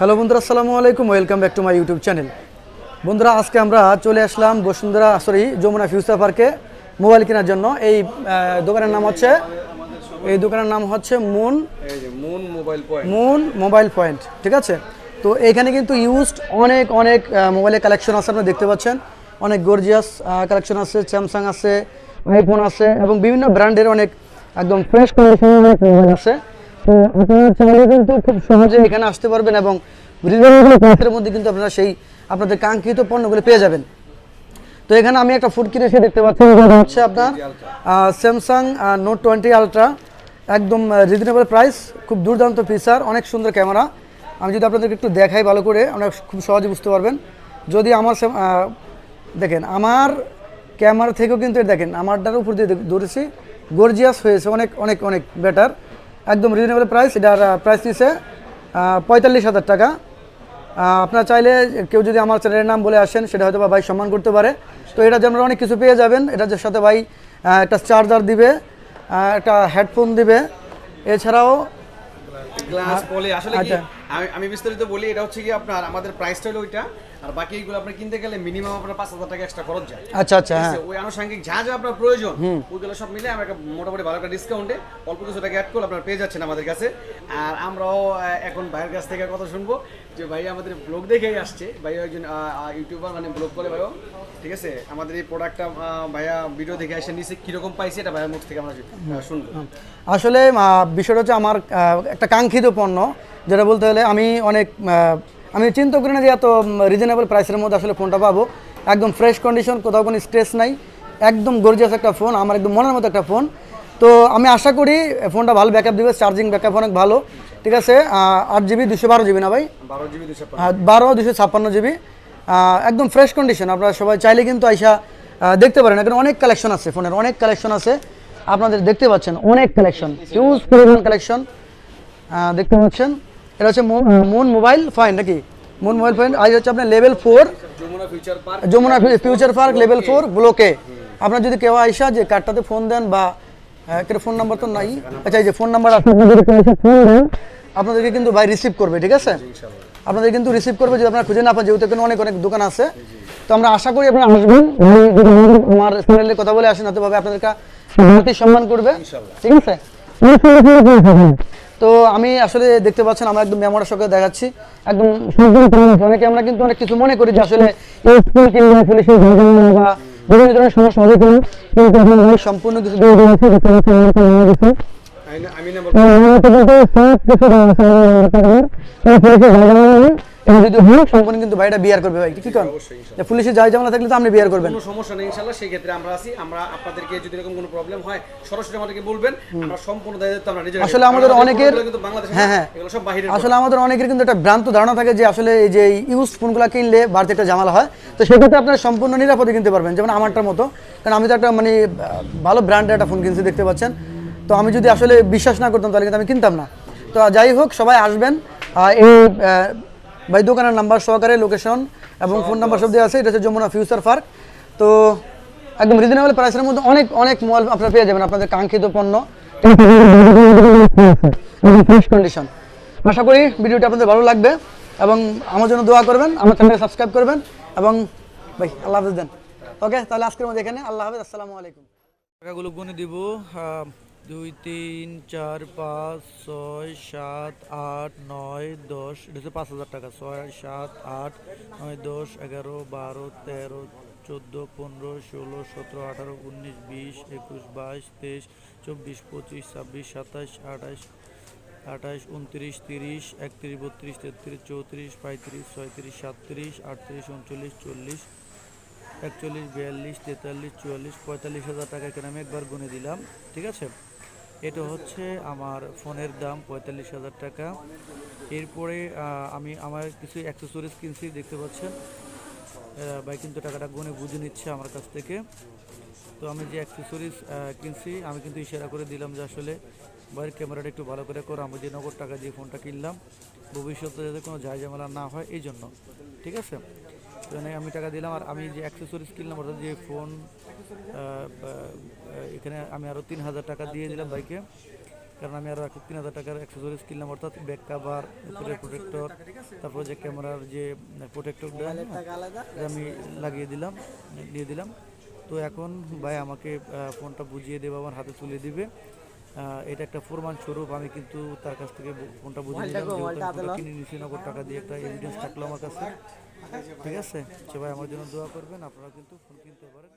Hello বন্ধুরা আসসালামু আলাইকুম। Welcome back to my YouTube channel বন্ধুরা আজকে আমরা চলে আসলাম বসুন্ধরা সরি যমুনা ফিউচার পার্কে মোবাইল কেনার জন্য। এই দোকানের নাম হচ্ছে এই দোকানের নাম হচ্ছে Moon Moon Mobile Point Moon Mobile Point ঠিক আছে? তো এখানে কিন্তু ইউজড অনেক অনেক মোবাইলের কালেকশন আছে আপনারা দেখতে পাচ্ছেন। অনেক গর্জিয়াস কালেকশন আছে স্যামসাং আছে আইফোন আছে এবং বিভিন্ন ব্র্যান্ডের অনেক একদম ফ্রেশ কন্ডিশনের অনেক মোবাইল আছে। আপনারা চাইলে কিন্তু খুব সহজে এখানে আসতে পারবেন এবং রিজনেবল মধ্যে কিন্তু আপনারা সেই আপনাদের কাঙ্ক্ষিত পণ্যগুলো পেয়ে যাবেন। তো এখানে আমি একটা ফুড কিনে এসে দেখতে পাচ্ছি। হচ্ছে আপনার স্যামসাং নোট টোয়েন্টি আলট্রা একদম রিজনেবল প্রাইস খুব দুর্দান্ত ফিচার অনেক সুন্দর ক্যামেরা আমি যদি আপনাদেরকে একটু দেখাই ভালো করে আপনারা খুব সহজে বুঝতে পারবেন। যদি আমার দেখেন আমার ক্যামেরা থেকেও কিন্তু দেখেন আমারটার উপর দিয়ে ধরেছি গর্জিয়াস হয়েছে অনেক অনেক অনেক বেটার একদম রিজনেবল প্রাইস এটার প্রাইস দিচ্ছে পঁয়তাল্লিশ হাজার টাকা। আপনার চাইলে কেউ যদি আমার চ্যানেলের নাম বলে আসেন সেটা হয়তো বা ভাই সম্মান করতে পারে। তো এটা যে আপনারা অনেক কিছু পেয়ে যাবেন। এটার সাথে ভাই একটা চার্জার দিবে একটা হেডফোন দিবে। এছাড়াও গ্লাস বলে আসলে আচ্ছা। আমি আমি বিস্তারিত বলি এটা হচ্ছে কি আপনার আমাদের প্রাইসটা হলো ওইটা। আর বাকি এগুলো আপনি কিনতে গেলে মিনিমাম আপনার পাঁচ হাজার টাকা এক্সট্রা খরচ যায়। আচ্ছা আচ্ছা হ্যাঁ। ওই আনুষঙ্গিক যা যা আপনার প্রয়োজন ওইগুলো সব মিলে আমরা একটা মোটামুটি ভালো একটা ডিসকাউন্টে অল্প কিছু টাকা অ্যাড করলে আপনার পেয়ে যাচ্ছেন আমাদের কাছে। আর আমরাও এখন ভাইয়ের কাছ থেকে কথা শুনব যে ভাই আমাদের ব্লগ দেখেই আসছে। ভাই একজন ইউটিউবার মানে ব্লগ করে ভাইও। ঠিক আছে? আমাদের এই প্রোডাক্টটা ভাইয়া ভিডিও দেখে এসে নিচে কীরকম পাইছে এটা ভাইয়ের মুখ থেকে আমরা শুনব। আসলে বিষয়টা হচ্ছে আমার একটা কাঙ্ক্ষিত পণ্য যেটা বলতে হলে আমি অনেক আমি চিন্তা করি না যে এত রিজনেবল প্রাইসের মধ্যে আসলে ফোনটা পাবো। একদম ফ্রেশ কন্ডিশন কোথাও কোনো স্ট্রেস নাই। একদম গর্জিয়াস একটা ফোন আমার একদম মনের মতো একটা ফোন তো আমি আশা করি ফোনটা ভালো ব্যাকআপ দিবে চার্জিং ব্যাকআপ অনেক ভালো। ঠিক আছে? আট জিবি দুশো বারো জিবি না ভাই? বারো দুশো আর বারো দুশো ছাপ্পান্ন জিবি একদম ফ্রেশ কন্ডিশন আপনারা সবাই চাইলে কিন্তু আইসা দেখতে পারেন। এখানে অনেক কালেকশন আছে ফোনের অনেক কালেকশন আছে। আপনাদের দেখতে পাচ্ছেন অনেক কালেকশন হিউজ পরিমাণ কালেকশন দেখতে পাচ্ছেন? এটা হচ্ছে মুন মোবাইল ফাইন নাকি? মুন মোবাইল ফাইন আজ হচ্ছে আপনার level four Jamuna Future Park Jamuna Future Park level four ব্লকে আপনার যদি কেউ আইসা যে কার্ডটাতে ফোন দেন বা একটা ফোন নাম্বার তো নাই। আচ্ছা এই যে ফোন নাম্বার আছে। আপনাদের ফোন দেন। আপনাদেরকে কিন্তু ভাই রিসিভ করবে ঠিক আছে? আপনাদের কিন্তু রিসিভ করবে যদি আপনারা খুঁজে না পান যেহেতু এখানে অনেক অনেক দোকান আছে। তো আমরা আশা করি আপনারা আসবেন। আমার চ্যানেলে কথা বলে আসেন হয়তো ভাবে আপনাদেরকে সম্মান করবে। ঠিক আছে? তো আমি আসলে দেখতে পাচ্ছেন আমরা একদম মেমোরা সঙ্গে দেখাচ্ছি। একদম সুন্দর অনেকে আমরা কিন্তু অনেক কিছু মনে করি যে আসলে এই স্কুল কিংবা পুলিশের বা বিভিন্ন ধরনের সমস্যা হবে কিনা কিন্তু আপনার সম্পূর্ণ কিছু দেখতে পাচ্ছেন আমি- কাছে বলতে সব কিছু পুলিশের নেই যদি হয় সম্পূর্ণ কিন্তু ভাইটা বিয়ার করবে ভাই কি। যে পুলিশের যাই ঝামেলা থাকলে তো আপনি বিয়ার করবেন। কোনো সমস্যা নেই ইনশাল্লাহ সেই ক্ষেত্রে আমরা আছি আমরা আপনাদেরকে যদি এরকম কোনো প্রবলেম হয় সরাসরি আমাদেরকে বলবেন আমরা সম্পূর্ণ দায়িত্ব আমরা নিজেরা আসলে আমাদের অনেকের- কিন্তু বাংলাদেশে হ্যাঁ, হ্যাঁ। এগুলো সব বাহিরের আসলে আমাদের অনেকের কিন্তু একটা ভ্রান্ত ধারণা থাকে যে আসলে এই যে ইউজ ফোনগুলো কিনলে বাড়তি একটা ঝামেলা হয়। তো সেক্ষেত্রে আপনারা সম্পূর্ণ নিরাপদে কিনতে পারবেন যেমন আমারটার মতো। কারণ আমি তো একটা মানে ভালো ব্র্যান্ডের একটা ফোন কিনছি দেখতে পাচ্ছেন। তো আমি যদি আসলে বিশ্বাস না করতাম তাহলে কিন্তু আমি কিনতাম না। তো যাই হোক সবাই আসবেন। এই ভাই দোকানের নাম্বার সহকারে লোকেশন এবং ফোন নাম্বার সব দেওয়া আছে। এটা হচ্ছে যমুনা ফিউচার পার্ক তো একদম রিজনেবল প্রাইসের মধ্যে অনেক অনেক মোবাইল আপনারা পেয়ে যাবেন আপনাদের কাঙ্ক্ষিত পণ্য। ফ্রেশ কন্ডিশন আশা করি ভিডিওটি আপনাদের ভালো লাগবে এবং আমার জন্য দোয়া করবেন আমার চ্যানেলকে সাবস্ক্রাইব করবেন এবং ভাই আল্লাহ হাফিজ দেন। ওকে তাহলে আজকের মধ্যে এখানে আল্লাহ হাফিজ আসসালামু আলাইকুম। টাকাগুলো গুনে দিব দুই, তিন, চার, পাঁচ, ছয়, সাত, আট, নয়, দশ, এটা হচ্ছে পাঁচ হাজার টাকা। ছয়, সাত, আট, নয়, দশ, এগারো, বারো, তেরো, চোদ্দ, পনেরো, ষোলো, সতেরো, আঠারো, উনিশ, বিশ, একুশ, বাইশ, তেইশ, চব্বিশ, পঁচিশ, ছাব্বিশ সাতাশ আঠাশ আঠাশ উনত্রিশ, তিরিশ, একত্রিশ, বত্রিশ, তেত্রিশ, চৌত্রিশ, পঁয়ত্রিশ, ছয়ত্রিশ, সাতত্রিশ, আটত্রিশ, উনচল্লিশ, চল্লিশ একচল্লিশ, বিয়াল্লিশ, তেতাল্লিশ, চুয়াল্লিশ, পঁয়তাল্লিশ হাজার টাকা এখানে আমি একবার গুনে দিলাম, ঠিক আছে? এটা হচ্ছে আমার ফোনের দাম পঁয়তাল্লিশ হাজার টাকা। এরপরে আমি আমার কিছু অ্যাক্সেসরিজ কিনছি, দেখতে পাচ্ছেন? ভাই কিন্তু টাকাটা গুনে বুঝে নিচ্ছে আমার কাছ থেকে। তো আমি যে অ্যাক্সেসরিজ কিনছি, আমি কিন্তু ইশারা করে দিলাম যে আসলে বাইরের ক্যামেরাটা একটু ভালো করে করো, আমি যে নগদ টাকা দিয়ে ফোনটা কিনলাম, ভবিষ্যতে যাতে কোনো ঝামেলা না হয় এই জন্য ঠিক আছে? এখানে আমি টাকা দিলাম আর আমি যে অ্যাক্সেসরিজ কিনলাম অর্থাৎ যে ফোন এখানে আমি আরও তিন হাজার টাকা দিয়ে দিলাম বাইকে কারণ আমি আরও তিন হাজার টাকার অ্যাক্সেসরিজ কিনলাম অর্থাৎ ব্যাক কাভার উপরে প্রোটেক্টর তারপর যে ক্যামেরার যে প্রোটেক্টরটা আমি লাগিয়ে দিলাম দিয়ে দিলাম। তো এখন ভাই আমাকে ফোনটা বুঝিয়ে দেবে আমার হাতে তুলে দিবে। এটা একটা প্রমাণ স্বরূপ আমি কিন্তু তার কাছ থেকে ফোনটা বুঝে নিলাম কিনে টাকা দিয়ে একটা এভিডেন্স থাকল আমার কাছে। ঠিক আছে? সে ভাই আমার জন্য দোয়া করবেন আপনারা কিন্তু ফোন কিনতে পারেন।